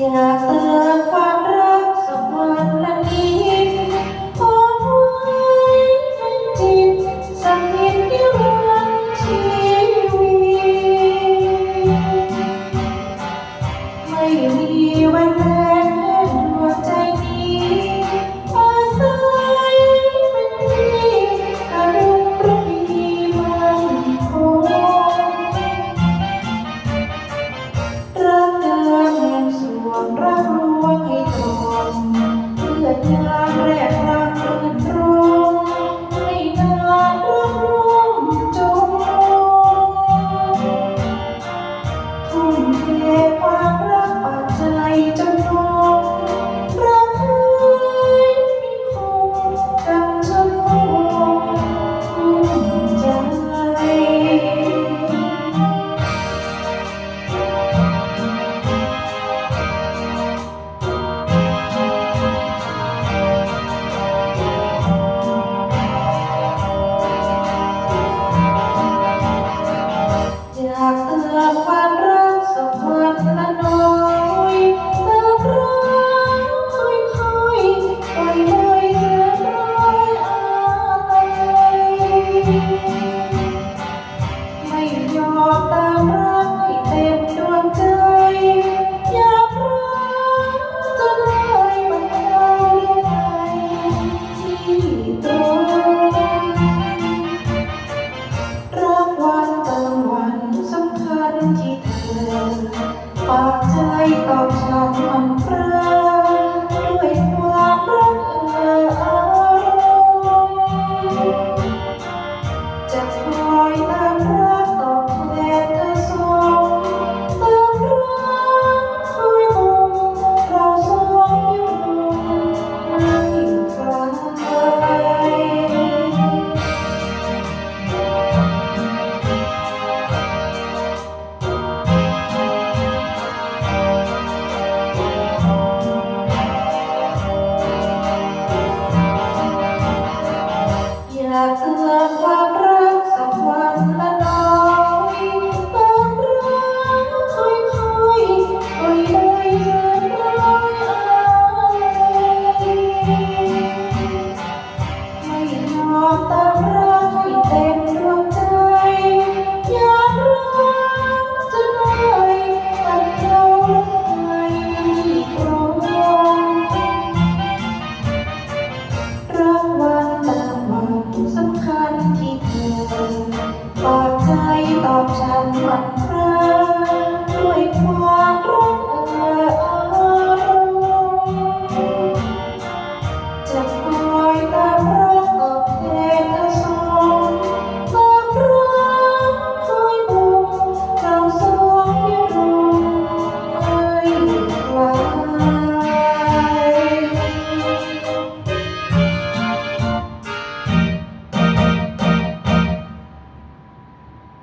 อยากเติมความรักสักวันละนิดขอไว้ในจิตสันิดเดียววัชีวิตไม่มีวันไหน ปากใจกับฉันมันเปลือ